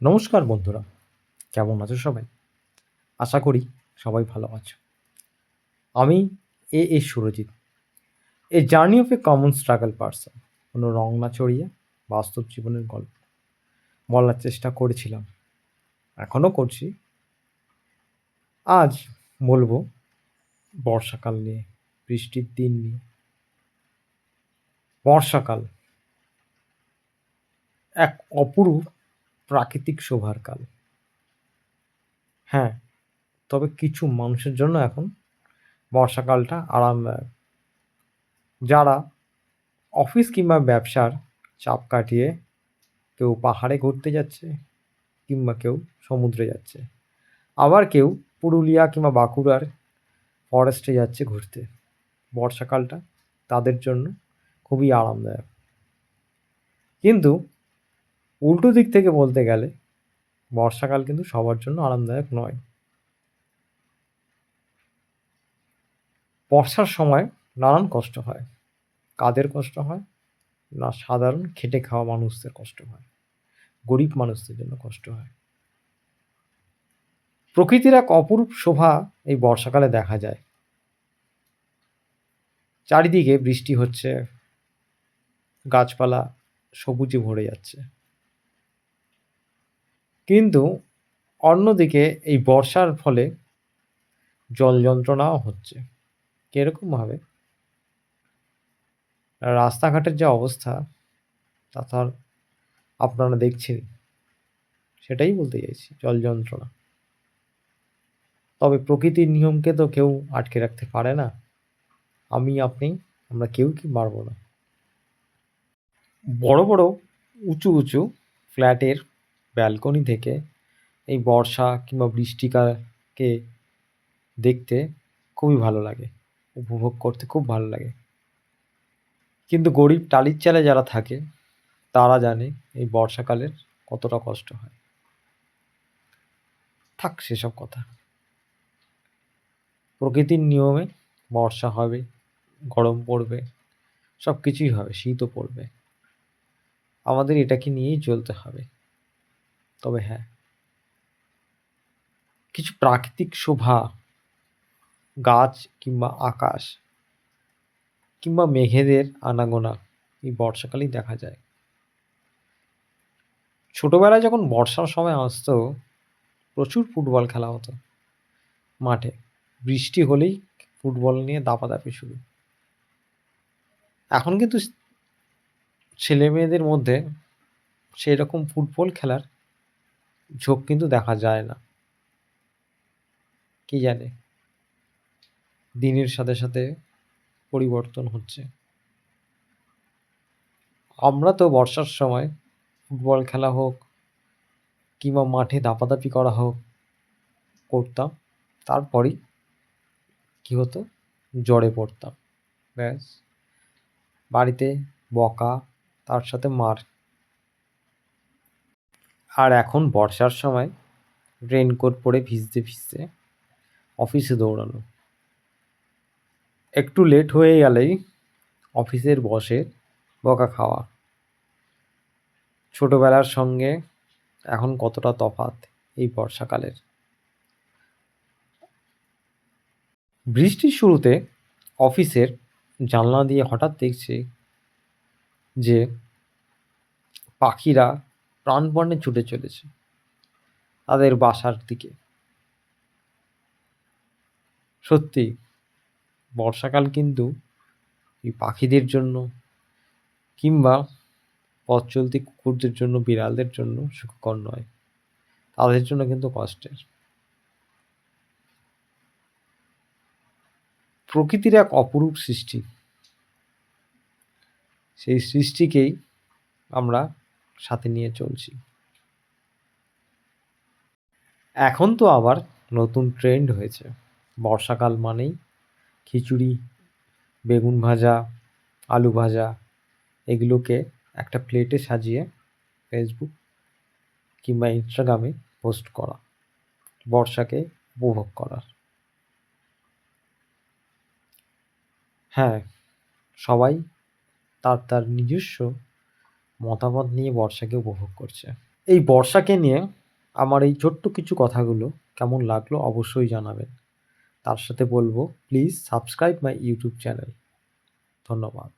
নমস্কার বন্ধুরা, কেমন আছো সবাই? আশা করি সবাই ভালো আছো। আমি এ এ Surajit, a journey of a common struggle person, কোনো রং না চড়িয়ে বাস্তব জীবনের গল্প। বলার চেষ্টা করেছিলাম, এখনও করছি। আজ বলব বর্ষাকাল নিয়ে, বৃষ্টির দিন নিয়ে। বর্ষাকাল এক অপরূপ প্রাকৃতিক শোভার কাল। হ্যাঁ তবে কিছু মানুষের জন্য এখন বর্ষাকালটা আরামদায়ক। যারা অফিস কিংবা ব্যবসার চাপ কাটিয়ে কেউ পাহাড়ে ঘুরতে যাচ্ছে কিংবা কেউ সমুদ্রে যাচ্ছে, আবার কেউ পুরুলিয়া কিংবা বাঁকুড়ার ফরেস্টে যাচ্ছে ঘুরতে, বর্ষাকালটা তাদের জন্য খুবই আরামদায়ক। কিন্তু উল্টো দিক থেকে বলতে গেলে, বর্ষাকাল কিন্তু সবার জন্য আরামদায়ক নয়। বর্ষার সময় নানান কষ্ট হয়। কাদের কষ্ট হয়? না, সাধারণ খেটে খাওয়া মানুষদের কষ্ট হয়। গরিব মানুষদের জন্য কষ্ট হয়। প্রকৃতির এক অপরূপ শোভা এই বর্ষাকালে দেখা যায়। চারিদিকে বৃষ্টি হচ্ছে, গাছপালা সবুজে ভরে যাচ্ছে। কিন্তু অন্যদিকে এই বর্ষার ফলে জল যন্ত্রণাও হচ্ছে। কীরকমভাবে? রাস্তাঘাটের যে অবস্থা, তা তার আপনারা দেখছেন। সেটাই বলতে চাইছি, জল যন্ত্রণা। তবে প্রকৃতির নিয়মকে তো কেউ আটকে রাখতে পারে না। আমি, আপনি, আমরা কেউ কি পারব না। বড় বড়, উঁচু উঁচু ফ্ল্যাটের ব্যালকনি থেকে এই বর্ষা কিংবা বৃষ্টিকালকে দেখতে খুবই ভালো লাগে, উপভোগ করতে খুব ভালো লাগে। কিন্তু গরিব টালির চালে যারা থাকে, তারা জানে এই বর্ষাকালের কতটা কষ্ট হয়। থাক সেসব কথা। প্রকৃতির নিয়মে বর্ষা হবে, গরম পড়বে সব কিছুই হবে, শীতও পড়বে। আমাদের এটাকে নিয়েই চলতে হবে। তবে হ্যাঁ। কিছু প্রাকৃতিক শোভা, গাছ কিংবা আকাশ কিংবা মেঘেদের আনাগোনা এই বর্ষাকালেই দেখা যায়। ছোটবেলায় যখন বর্ষার সময় আসতো, প্রচুর ফুটবল খেলা হতো। মাঠে বৃষ্টি হলেই ফুটবল নিয়ে দাপাদাপি শুরু। এখন কিন্তু ছেলে মেয়েদের মধ্যে সেই রকম ফুটবল খেলার ঝোঁক কিন্তু দেখা যায় না। কি জানে? দিনের সাথে সাথে পরিবর্তন হচ্ছে। আমরা তো বর্ষার সময় ফুটবল খেলা হোক কিংবা মাঠে দাপাদাপি করা হোক করতাম, তারপরই কী হতো? জ্বরে পড়তাম। ব্যাস, বাড়িতে বকা, তার সাথে মার আর এখন বর্ষার সময় রেনকোট পরে ভিজতে ভিজতে অফিসে দৌড়ানো। একটু লেট হয়ে গেলেই অফিসের বসে বকা খাওয়া। ছোটোবেলার সঙ্গে এখন কতটা তফাৎ এই বর্ষাকালের। বৃষ্টির শুরুতে অফিসের জানলা দিয়ে হঠাৎ দেখছি যে পাখিরা প্রাণপণে ছুটে চলেছে তাদের বাসার দিকে। সত্যি, বর্ষাকাল কিন্তু এই পাখিদের জন্য কিংবা পথ চলতি কুকুরদের জন্য, বিড়ালদের জন্য সুখকর নয়। তাদের জন্য কিন্তু কষ্টের। প্রকৃতির এক অপরূপ সৃষ্টি। সেই সৃষ্টিকেই আমরা সাথে নিয়ে চলছি। এখন তো আবার নতুন ট্রেন্ড হয়েছে। বর্ষাকাল মানেই খিচুড়ি, বেগুন ভাজা, আলু ভাজা, এগুলোকে একটা প্লেটে সাজিয়ে ফেসবুক কিংবা ইনস্টাগ্রামে পোস্ট করা, বর্ষাকে উপভোগ করার। হ্যাঁ সবাই তার তার নিজস্ব মতামত নিয়ে বর্ষাকে উপভোগ করছে। এই বর্ষাকে নিয়ে আমার এই ছোট্ট কিছু কথাগুলো কেমন লাগল অবশ্যই জানাবেন। তার সাথে বলব please subscribe my YouTube channel ধন্যবাদ।